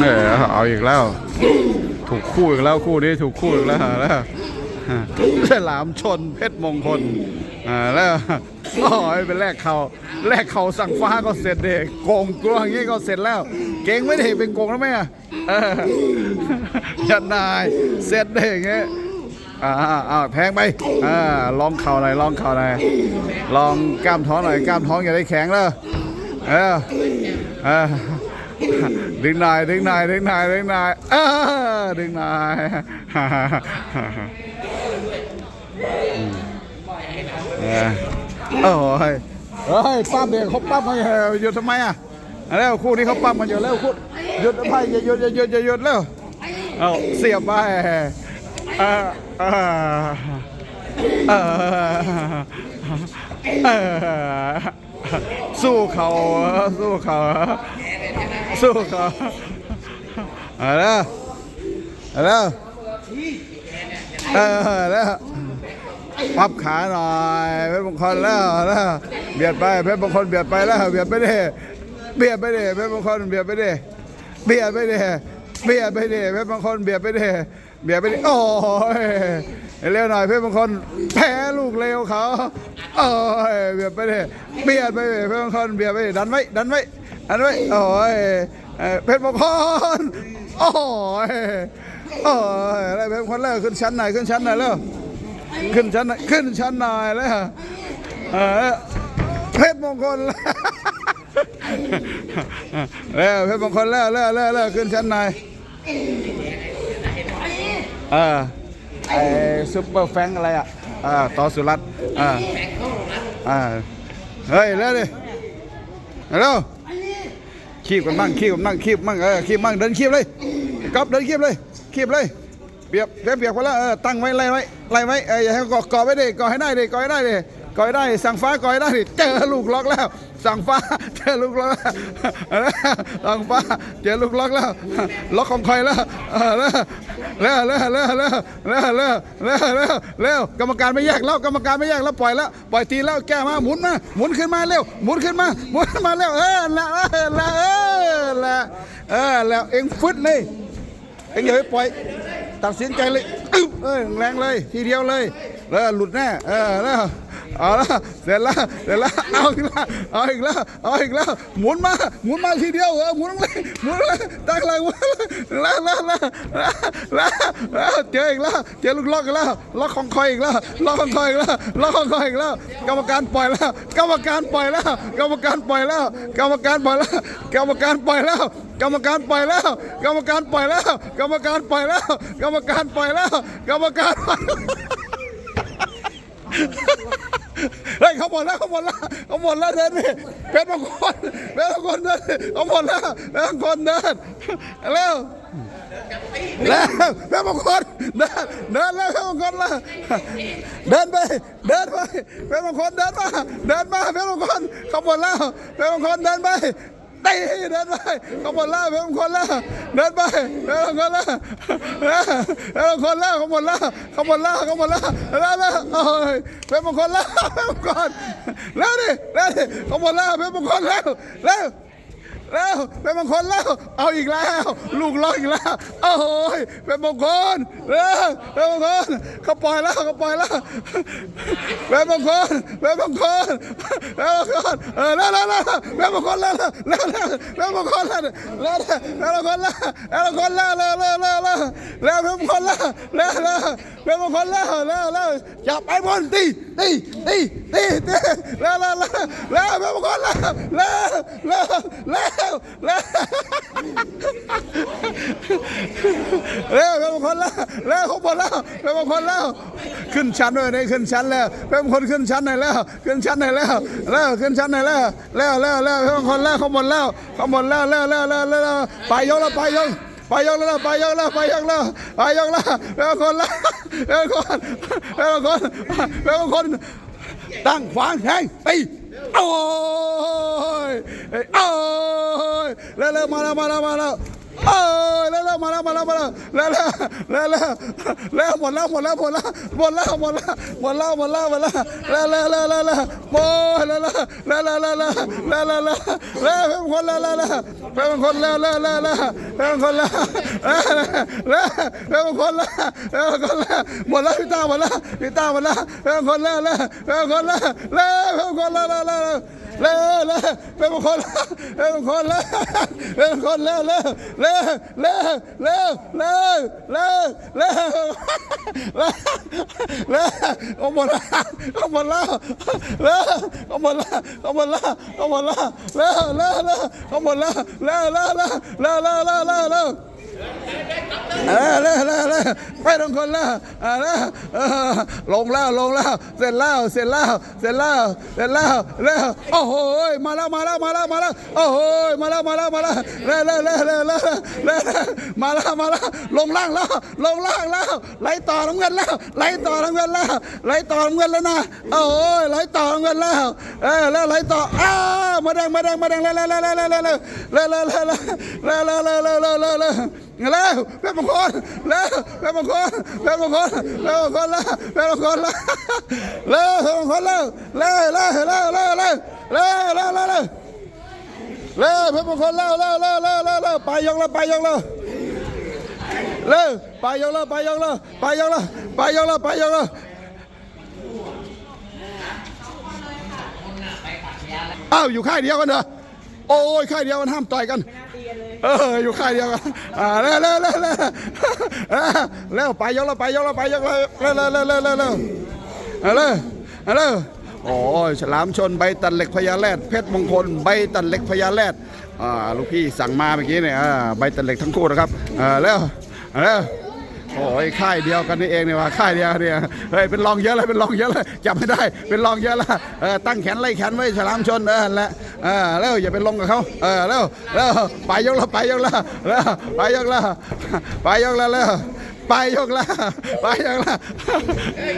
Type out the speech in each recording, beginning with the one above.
เออเอาอีกแล้ว ถูกคู่อีกแล้วคู่นี้ถูกคู่อีกแล้วแล้วฉลามชนเพชรมงคลอ่าแล้วโอ้ยเป็นแลกเขาแลกเขาสั่งฟ้าก็เสร็จเด็กโกงกลัวอย่างงี้ก็เสร็จแล้ว เก่งไม่ได้เป็นโกงแล้วไหมอะยันนายเสร็จเด็กเงี้ยอ่าอ่าแทงไปอ่าลองเข่าหน่อยลองเข่าหน่อยลองกล้ามท้องหน่อยกล้ามท้องอย่าได้แข็งเลยเออเออ ดึงนายดึงนายดึงนายดึงนายเออดึงนายอืมเออโอ้ยเฮ้ยปั๊มเด็กเขาปั๊มมาหยุดทำไมอะแล้วคู่นี้เขาปั๊มกันอยู่แล้วคู่หยุดไปอย่าหยุดอย่าหยุดอย่าหยุดแล้วเอาเสียบไปเออเออเออเออสู้เขาสู้เขา สู้เขาเอาแล้วเอาแล้วเออแล้วพับขาหน่อยเพชรมงคลแล้วแล้วเบียดไปเพชรมงคลเบียดไปแล้วเบียดไปดิเบียดไปดิเพชรมงคลเบียดไปดิเบียดไปดิเบียดไปดิเพชรมงคลเบียดไปดิเบียดไปดิโอ้ยเร็วหน่อยเพชรมงคลแพ้ลูกเร็วเขาโอ้ยเบียดไปดิเบียดไปดิเพชรมงคลเบียดไปดิดันไว้ดันไว้ อันไว้โอ้ยเพชรมงคลโอ้ยโอ้ยอะไรเพชรมงคลแล้วขึ้นชั้นหน่อยขึ้นชั้นหน่อยแล้วขึ้นชั้นหนขึ้นชั้นหน่อยแล้วเออเพชรมงคลแล้วเพชรมงคลแล้วแล้วแล้วแล้วขึ้นชั้นหน่อยเออไอซุปเปอร์แฟงอะไรอะอ่าต่อสุรัตน์อ่าอ่าเฮ้ยเร็วดิเร็ว คีบกันบ้างคีบกันบ้างคีบบ้างเออคีบบ้างเดินคีบเลยก๊อฟเดินคีบเลยคีบเลยเปียบเปียบเปียบไปแล้วเออตั้งไว้ไล่ไว้ไล่ไว้เอออย่าให้ก่อก่อไว้ดิก่อให้ได้ดิก่อให้ได้ดิก่อให้ได้สั่งฟ้าก่อให้ได้ดิเจอลูกล็อกแล้ว สั่งฟ้า อลูกล็อกแล้วสั่งฟ้าเจอลูกล็อกแล้วล็อกของใครแล้วแล้วแล้วแล้วแล้วแล้วแล้วแล้วแล้วแล้วกรรมการไม่แยกแล้วกรรมการไม่แยกแล้วปล่อยแล้วปล่อยทีแล้วแก้มาหมุนมาหมุนขึ้นมาเร็วหมุนขึ้นมาหมุนมาเร็วเออละเออละเออละเออแล้วเอ็งฟึดเลยเอ็งอย่าไปปล่อยตัดสินใจเลยเออแรงเลยทีเดียวเลยแล้วหลุดแน่เออแล้ว เอาละเสร็จและเสร็จและเอาอีกละเอาอีกละเอาอีกละหมุนมาหมุนมาทีเดียวเออหมุนเลยหมุนเลยตั้งเลยหมุนแล้วและวและละละเจออีกละเจอลูกล็อกอีกละล็อกของคอยอีกละล็อกของคอยอีกละล็อกของคอยอีกละกรรมการปล่อยแล้ว กรรมการปล่อยแล้ว กรรมการปล่อยแล้ว กรรมการปล่อยแล้วกรรมการปล่อยแล้วกรรมการปล่อยแล้ว กรรมการปล่อยแล้ว กรรมการปล่อยแล้ว กรรมการปล่อยแล้ว กรรมการปล่อย เฮ้ยเขาหมดแล้วเขาหมดแล้วเขาหมดแล้วเดินไปเพชรมงคลเพชรมงคลเดินเขาหมดแล้วเพชรมงคลเดินเร็วแล้วเพชรมงคลเดินเดินแล้วเพชรมงคลละเดินไปเดินไปเพชรมงคลเดินมาเดินมาเพชรมงคลเขาหมดแล้วเพชรมงคลเดินไป ตีเดินไปขบวนล่าเพิ่มคนล่าเดินไปเดินคนล่าเดินคนล่าขบวนล่าขบวนล่าขบวนล่าล่าล่าโอ้ยเพิ่มคนล่าเพิ่มคนแล้วดิแล้วดิขบวนล่าเพิ่มคนแล้วแล้ว แล้วเป็นมงคลแล้ว เอาอีกแล้ว ลูกล็อกอีกแล้วโอ้ยเป็นมงคลแล้วเป็นมงคลเขาปล่อยแล้วเขาปล่อยแล้วเป็นมงคลเป็นมงคลเป็นมงคลเออแล้วแล้วแล้วเป็นมงคลแล้วแล้วแล้วเป็นมงคลแล้วแล้วเป็นมงคลแล้วเป็นมงคลแล้วแล้วแล้วแล้วแล้วแล้วเป็นมงคลแล้วแล้วแล้วเป็นมงคลแล้วแล้วแล้วจับไอ้บอลตีตีตีตีตีแล้วแล้วแล้วแล้วเป็นมงคลแล้วแล้วแล้วแล้ววแล้วแล้วเป็นมงคลแล้วแล้วเขาหมดแล้วเป็นมงคลแล้วขึ้นชั้นด้วยนี่ขึ้นชั้นแล้วเป็นมงคลขึ้นชั้นไหนแล้วขึ้นชั้นไหนแล้วแล้วขึ้นชั้นไหนแล้วแล้วแล้วแล้วเป็นมงคลแล้วเขาหมดแล้วเขาหมดแล้วแล้วแล้วแล้วแล้วไปยกแล้วไปยกไปยกแล้วไปยกแล้วไปยกแล้วไปยกแล้วเป็นคนละเป็นคนเป็นคนเป็นคนตั้งขวางแทงตีโอ้ยโอ้ เร็วๆมาแล้วมาแล้วมาแล้วเออแล้วแล้วมาแล้วมาแล้วมาแล้วแล้วแล้วแล้วแล้วหมดแล้วหมดแล้วหมดแล้วหมดแล้วหมดแล้วหมดแล้วหมดแล้วหมดแล้วแล้วแล้วแล้วแล้วแล้วโอ้แล้วแล้วแล้วแล้วแล้วแล้วแล้วแล้วแล้วเป็นคนแล้วแล้วแล้วเป็นคนแล้วแล้วแล้วแล้วเป็นคนแล้วแล้วเป็นคนแล้วเป็นคนแล้วหมดแล้วพี่ตาหมดแล้วพี่ตาหมดแล้วเป็นคนแล้วแล้วเป็นคนแล้วแล้วเป็นคนแล้วแล้วแล้ว เร็วเร็วเป็นคนลเป็นคนละเป็นคนเร็วเร็วเร็วเร็วเร็วเร็วเร็วเร็วเร็วเร็วเอาหมดละเอาหมดละเร็วเอาหมดละเอาหมดละเอาหมดละเร็วเร็วเร็วเอาหมดละเร็วเร็วเร็วเร็วเร็วเร็วเร็วเร็ว เลยเลยเลยไปทุกคนแล้วเออแล้วลงแล้วลงแล้วเสร็จแล้วเสร็จแล้วเสร็จแล้วเสร็จแล้วแล้วโอ้โหมาแล้วมาแล้วมาแล้วมาแล้วโอ้โหมาแล้วมาแล้วมาแล้วเร็วเร็วเร็วเร็วเร็วมาแล้วมาแล้วลงล่างแล้วลงล่างแล้วไหลต่อน้ำเงินแล้วไหลต่อน้ำเงินแล้วไหลต่อน้ำเงินแล้วนะโอ้ยไหลต่อน้ำเงินแล้วเออแล้วไหลต่ออ้ามาแดงมาแดงมาแดงเร็วเร็วเร็วเร็วเร็วเร็วเร็วเร็วเร็วเร็วเร็วเร็ว เร็วเร็วเร็วเร็วเร็วเร็วเร็วเป็นมงคลแล้วเป็นมงคลเป็นมงคลเป็นมงคลแล้วเป็นมงคลแล้วแล้วเป็นมงคลแล้วแล้วแล้วแล้วแล้วแล้วแล้วแล้วแล้วแล้วแล้วเป็นมงคลแล้วแล้วแล้วแล้วแล้วแล้วไปยกแล้วไปยกแล้วเร็วไปยกแล้วไปยกแล้วไปยกแล้วไปยกแล้วไปยกแล้วอ้าวอยู่ค่ายเดียวกันเหรอโอ้ยค่ายเดียวกันห้ามต่อยกัน เอออยู่ค่ายเดียวกันอ่าเร็วเร็วเร็วเร็วเร็วไปยกแล้วไปยกแล้วไปยกแล้วเร็วเร็วเร็วเร็วเร็วเร็วแล้วโอ้ยฉลามชนใบตันเหล็กพญาแรดเพชรมงคลใบตันเหล็กพญาแรดอ่าลูกพี่สั่งมาเมื่อกี้เนี่ยอ่าใบตันเหล็กทั้งคู่นะครับอ่าเร็วเร็ว โอ้ยค่ายเดียวกันนี่เองเนี่ยว่าค่ายเดียวเนี่ยเฮ้ยเป็นรองเยอะเลยเป็นรองเยอะเลยจับไม่ได้เป็นรองเยอะล้วเออตั้งแขนไล่แขนไว้ฉลามชนเออแหละเออแล้วอย่าไปลงกับเขาเออแล้วแล้วไปยกล้วไปยกล้วแล้วไปยกล้วไปยกล้วแล้วไปยกล้วไปยกล้ว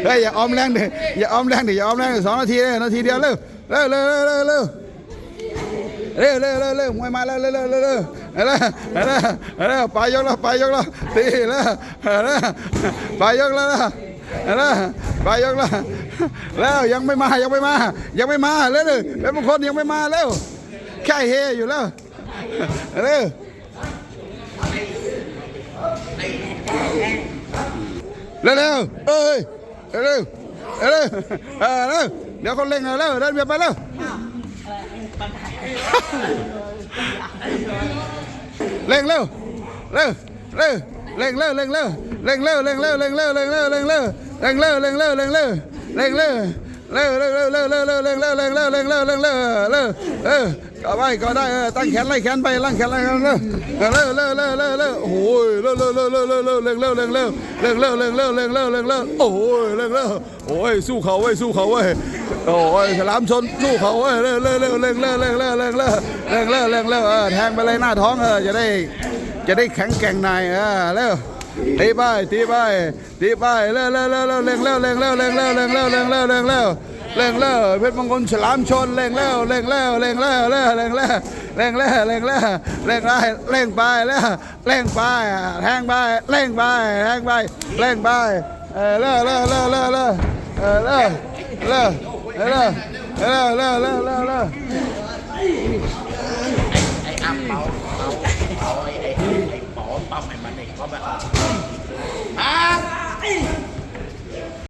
เฮ้ยอย่าออมแรงดิอย่าออมแรงดิอย่าออมแรงดิสองนาทีเลยนาทีเดียวเร็วเร็วเร็วเร็วเร็วเร็วเร็วเร็วเร็วเร็วมวยมาแล้วเร็วเร็ว เร็วเร็วเร็วเร็วเร็วเร็วไปยกแล้วไปยกแล้วตีแล้วเร็วไปยกแล้วเร็วไปยกแล้วแล้วยังไม่มายังไม่มา ยังไม่มาเร็วเร็วเป็นบางคนยังไม่มาเร็วแค่เฮอยู่แล้วเร็วเร็วเอ้ยเร็วเร็วเร็วเออเร็วเดี๋ยวเขาเล่งเร็วเดินเบียไปเร็ว เร่งเร็วเร็วเร็วเร่งเร็วเร่งเร็วเร่งเร็วเร่งเร็วเร่งเร็วเร่งเร็วเร่งเร็วเร่งเร็วเร่งเร็วเร่งเร็ว เร่งเร็วเร็วเร็วเร็วเร็วเร็วเร็วเร่งเร็วเร่งเร็วเร่งเร็วเร่งเร็วเร็วเออก็ไปก็ได้ตั้งแขนไล่แขนไปล่างแขนไล่แขนเร็วเร็วเร็วเร็วเร็วเร็วโอ้ยเร็วเร็วเร็วเร็วเร็วเร็วเร่งเร็วเร่งเร็วเร่งเร็วเร่งเร็วเร่งเร็วเร่งเร็วโอ้ยเร่งเร็วโอ้ยสู้เขาเว้ยสู้เขาเว้ยโอ้ยฉลามชนสู้เขาเว้ยเร็วเร็วเร็วเร่งเร็วเร่งเร็วเร่งเร็วเร่งเร็วเร่งเร็วเออแทงไปเลยหน้าท้องเออจะได้จะได้แข็งแกร่งหน่อยเออเร็ว ตีไปตีไปตีไปเร็วเร็วเร็วเร็วเร่งเร็วเร่งเร็วเร่งเร็วเร่งเร็วเร่งเร็วเร่งเร็วเร่งเร็วเพชรมงคลฉลามชนเร่งเร็วเร่งเร็วเร่งเร็วเร่งเร็วเร่งเร็วเร่งเร็วเร่งไปเร่งไปเร่งเร่งไปแทงไปเร่งไปแทงไปเร่งไปเออเร็วเร็วเร็วเร็วเร็วเออเร็วเร็วเร็วเร็วเร็วเร็ว